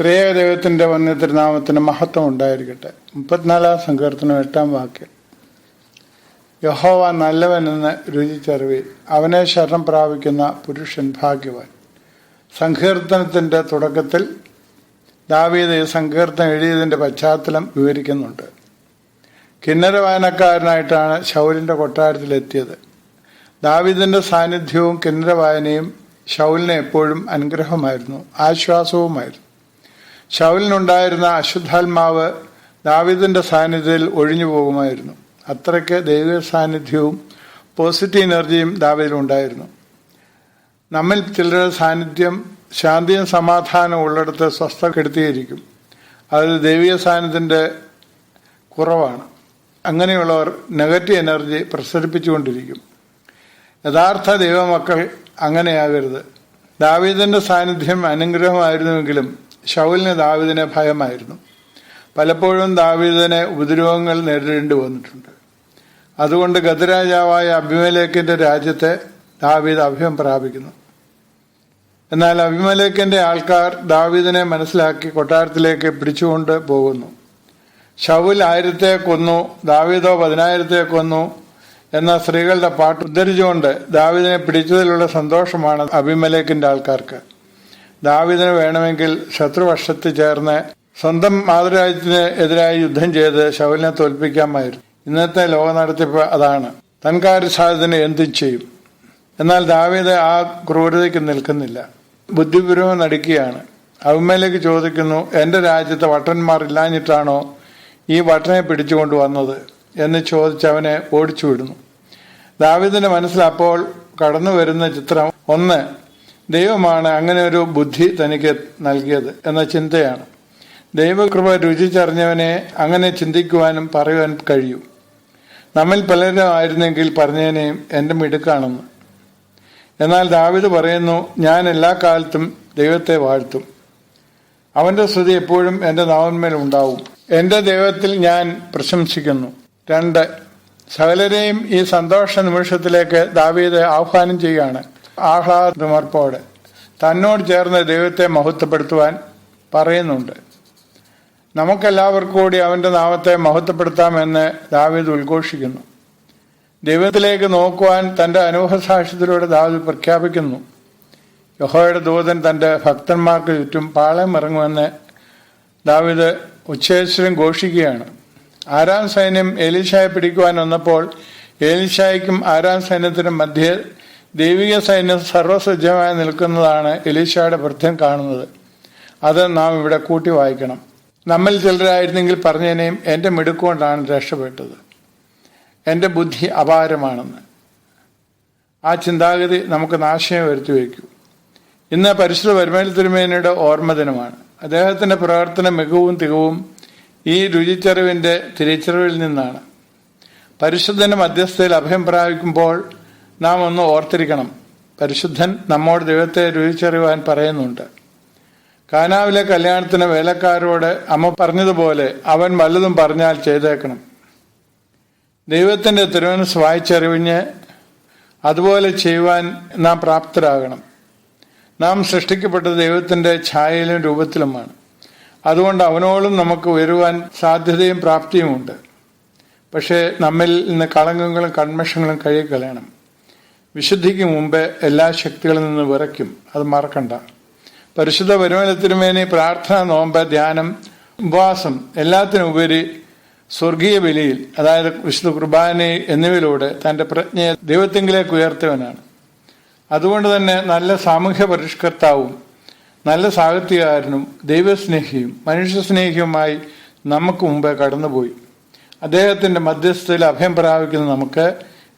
ത്രേക ദൈവത്തിന്റെ വന്യ തിരുനാമത്തിന് മഹത്വം ഉണ്ടായിരിക്കട്ടെ. മുപ്പത്തിനാലാം സങ്കീർത്തനം എട്ടാം വാക്യം. യഹോവ നല്ലവനെന്ന് രുചിച്ചറിവിൽ അവനെ ശരണം പ്രാപിക്കുന്ന പുരുഷൻ ഭാഗ്യവാൻ. സങ്കീർത്തനത്തിന്റെ തുടക്കത്തിൽ ദാവീദ് ഈ സങ്കീർത്തനം എഴുതിയതിന്റെ പശ്ചാത്തലം വിവരിക്കുന്നുണ്ട്. കിന്നര വായനക്കാരനായിട്ടാണ് ശൗലിന്റെ കൊട്ടാരത്തിലെത്തിയത് ദാവീദിന്റെ സാന്നിധ്യവും കിന്നര വായനയും ശൗലിനെ എപ്പോഴും അനുഗ്രഹമായിരുന്നു ആശ്വാസവുമായിരുന്നു. ഷൗലിനുണ്ടായിരുന്ന അശുദ്ധാത്മാവ് ദാവീദിന്റെ സാന്നിധ്യത്തിൽ ഒഴിഞ്ഞു പോകുമായിരുന്നു. അത്രയ്ക്ക് ദൈവിക സാന്നിധ്യവും പോസിറ്റീവ് എനർജിയും ദാവിദിലുണ്ടായിരുന്നു നമ്മിൽ ചിലരുടെ സാന്നിധ്യം ശാന്തിയും സമാധാനവും ഉള്ളിടത്ത് സ്വസ്ഥ കെടുത്തിയിരിക്കും അത് ദൈവിക സാന്നിധ്യത്തിന്റെ കുറവാണ്. അങ്ങനെയുള്ളവർ നെഗറ്റീവ് എനർജി പ്രസരിപ്പിച്ചുകൊണ്ടിരിക്കും. യഥാർത്ഥ ദൈവമക്കൾ അങ്ങനെയാകരുത്. ദാവീദിന്റെ സാന്നിധ്യം അനുഗ്രഹമായിരുന്നുവെങ്കിലും ഷൗലിന് ദാവിദിനെ ഭയമായിരുന്നു. പലപ്പോഴും ദാവീദിനെ ഉപദ്രവങ്ങൾ നേരിടേണ്ടി വന്നിട്ടുണ്ട്. അതുകൊണ്ട് ഗതരാജാവായ അഭിമലേഖിന്റെ രാജ്യത്തെ ദാവീദ് അഭയം പ്രാപിക്കുന്നു. എന്നാൽ അഭിമലേഖിന്റെ ആൾക്കാർ ദാവീദിനെ മനസ്സിലാക്കി കൊട്ടാരത്തിലേക്ക് പിടിച്ചുകൊണ്ട് പോകുന്നു. ഷൗൽ ആയിരത്തെ കൊന്നു ദാവീദോ പതിനായിരത്തെ കൊന്നു എന്ന സ്ത്രീകളുടെ പാട്ട് ഉദ്ധരിച്ചുകൊണ്ട് ദാവീദിനെ പിടിച്ചതിലുള്ള സന്തോഷമാണ് അഭിമലേഖിന്റെ ആൾക്കാർക്ക്. ദാവിദിന് വേണമെങ്കിൽ ശത്രുപക്ഷത്ത് ചേർന്ന് സ്വന്തം മാതൃരാജ്യത്തിന് എതിരായി യുദ്ധം ചെയ്ത് ശൗലിനെ തോൽപ്പിക്കാമായിരുന്നു. ഇന്നത്തെ ലോക നടത്തിപ്പ് അതാണ്. തൻകാര്യസാധ്യത്തിന് എന്തും ചെയ്യും. എന്നാൽ ദാവീദ് ആ ക്രൂരതയ്ക്ക് നിൽക്കുന്നില്ല. ബുദ്ധിപൂർവം നടിക്കുകയാണ് അഭിമേലേക്ക് ചോദിക്കുന്നു എന്റെ രാജ്യത്തെ വട്ടന്മാർ ഇല്ലാഞ്ഞിട്ടാണോ ഈ വട്ടനെ പിടിച്ചുകൊണ്ട് വന്നത്? എന്ന് ചോദിച്ച് അവനെ ഓടിച്ചു വിടുന്നു. ദാവിദിന്റെ മനസ്സിൽ അപ്പോൾ കടന്നു വരുന്ന ചിത്രം ഒന്ന് ദൈവമാണ് അങ്ങനെ ഒരു ബുദ്ധി തനിക്ക് നൽകിയത് എന്ന ചിന്തയാണ്. ദൈവകൃപ രുചിച്ചറിഞ്ഞവനെ അങ്ങനെ ചിന്തിക്കുവാനും പറയുവാനും കഴിയും. നമ്മിൽ പലരും ആയിരുന്നെങ്കിൽ പറഞ്ഞതിനെയും എന്റെ മിടുക്കാണെന്ന്. എന്നാൽ ദാവിദ് പറയുന്നു ഞാൻ എല്ലാ കാലത്തും ദൈവത്തെ വാഴ്ത്തും. അവന്റെ സ്തുതി എപ്പോഴും എന്റെ നാവന്മേൽ ഉണ്ടാവും. എന്റെ ദൈവത്തിൽ ഞാൻ പ്രശംസിക്കുന്നു. രണ്ട് സകലരെയും ഈ സന്തോഷ നിമിഷത്തിലേക്ക് ദാവീദ് ആഹ്വാനം ചെയ്യുകയാണ്. ആഹ്ലാദമർപ്പോടെ തന്നോട് ചേർന്ന് ദൈവത്തെ മഹത്വപ്പെടുത്തുവാൻ പറയുന്നുണ്ട്. നമുക്കെല്ലാവർക്കും കൂടി അവന്റെ നാമത്തെ മഹത്വപ്പെടുത്താമെന്ന് ദാവീദ് ഉദ്ഘോഷിക്കുന്നു. ദൈവത്തിലേക്ക് നോക്കുവാൻ തന്റെ അനുഭവസാക്ഷ്യത്തിലൂടെ ദാവീദ് പ്രഖ്യാപിക്കുന്നു. യഹോയുടെ ദൂതൻ തന്റെ ഭക്തന്മാർക്ക് ചുറ്റും പാളയം ഇറങ്ങുമെന്ന് ദാവീദ് ഉച്ചേശ്വരം ഘോഷിക്കുകയാണ്. ആരാം സൈന്യം ഏലീഷായെ പിടിക്കുവാൻ വന്നപ്പോൾ ഏലീഷായ്ക്കും ആരാം സൈന്യത്തിനും മധ്യേ ദൈവിക സൈന്യം സർവസജ്ജമായി നിൽക്കുന്നതാണ് എലീശയുടെ വൃദ്ധം കാണുന്നത്. അത് നാം ഇവിടെ കൂട്ടി വായിക്കണം. നമ്മൾ ചിലരായിരുന്നെങ്കിൽ പറഞ്ഞതിനെയും എന്റെ മിടുക്കൊണ്ടാണ് രക്ഷപ്പെട്ടത്. എന്റെ ബുദ്ധി അപാരമാണെന്ന്. ആ ചിന്താഗതി നമുക്ക് നാശയം വരുത്തി വയ്ക്കൂ. ഇന്ന് പരിശുദ്ധ വരുമേൽ തിരുമേനയുടെ ഓർമ്മ ദിനമാണ്. അദ്ദേഹത്തിന്റെ പ്രവർത്തന മികവും തികവും ഈ രുചിച്ചറിവിന്റെ തിരിച്ചറിവിൽ നിന്നാണ്. പരിശുദ്ധന്റെ മധ്യസ്ഥയിൽ അഭയം പ്രാപിക്കുമ്പോൾ നാം ഒന്ന് ഓർത്തിരിക്കണം. പരിശുദ്ധൻ നമ്മോട് ദൈവത്തെ രുചിച്ചറിയുവാൻ പറയുന്നുണ്ട്. കാനാവിലെ കല്യാണത്തിന് വേലക്കാരോട് അമ്മ പറഞ്ഞതുപോലെ അവൻ വല്ലതും പറഞ്ഞാൽ ചെയ്തേക്കണം. ദൈവത്തിന്റെ തിരുവനസ് വായിച്ചറിവിഞ്ഞ് അതുപോലെ ചെയ്യുവാൻ നാം പ്രാപ്തരാകണം. നാം സൃഷ്ടിക്കപ്പെട്ട ദൈവത്തിന്റെ ഛായയിലും രൂപത്തിലുമാണ്. അതുകൊണ്ട് അവനോളും നമുക്ക് ഉയരുവാൻ സാധ്യതയും പ്രാപ്തിയുമുണ്ട് പക്ഷേ നമ്മിൽ നിന്ന് കളങ്കങ്ങളും കൺമഷങ്ങളും കഴുകിക്കളയണം വിശുദ്ധിക്ക് മുമ്പ് എല്ലാ ശക്തികളിൽ നിന്ന് വിറയ്ക്കും. അത് മറക്കണ്ട. പരിശുദ്ധ വരുമാനത്തിനുമേനി പ്രാർത്ഥന നോമ്പ് ധ്യാനം ഉപവാസം എല്ലാത്തിനുപരി സ്വർഗീയ ബലിയിൽ അതായത് വിശുദ്ധ കുർബാന എന്നിവയിലൂടെ തന്റെ പ്രജ്ഞയെ ദൈവത്തെങ്കിലേക്ക് ഉയർത്തിയവനാണ് അതുകൊണ്ട് തന്നെ നല്ല സാമൂഹ്യ പരിഷ്കർത്താവും നല്ല സാഹിത്യകാരനും ദൈവസ്നേഹിയും മനുഷ്യസ്നേഹിയുമായി നമുക്ക് മുമ്പേ കടന്നുപോയി. അദ്ദേഹത്തിന്റെ മധ്യസ്ഥയിൽ അഭയം പ്രാപിക്കുന്ന നമുക്ക്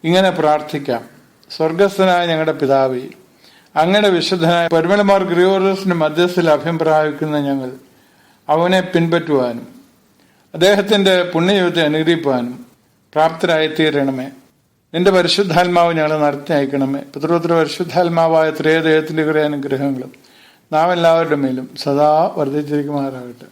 ഇങ്ങനെ പ്രാർത്ഥിക്കാം. സ്വർഗസ്ഥനായ ഞങ്ങളുടെ പിതാവേ അങ്ങയുടെ വിശുദ്ധനായ പരിമലമാർ ഗ്രിയോറസിന്റെ മധ്യസ്ഥയിൽ അഭിപ്രായിക്കുന്ന ഞങ്ങൾ അവനെ പിൻപറ്റുവാനും അദ്ദേഹത്തിന്റെ പുണ്യജീവിതത്തെ അനുഗ്രഹിക്കുവാനും പ്രാപ്തരായി തീരണമേ നിന്റെ പരിശുദ്ധാത്മാവ് ഞങ്ങളെ നടത്തി അയക്കണമേ. പിതൃപുത്ര പരിശുദ്ധാത്മാവായ ത്രേദൈവത്തിന്റെ കുറേ അനുഗ്രഹങ്ങളും നാം എല്ലാവരുടെ മേലും സദാ വർദ്ധിച്ചിരിക്കുമാറാകട്ടെ.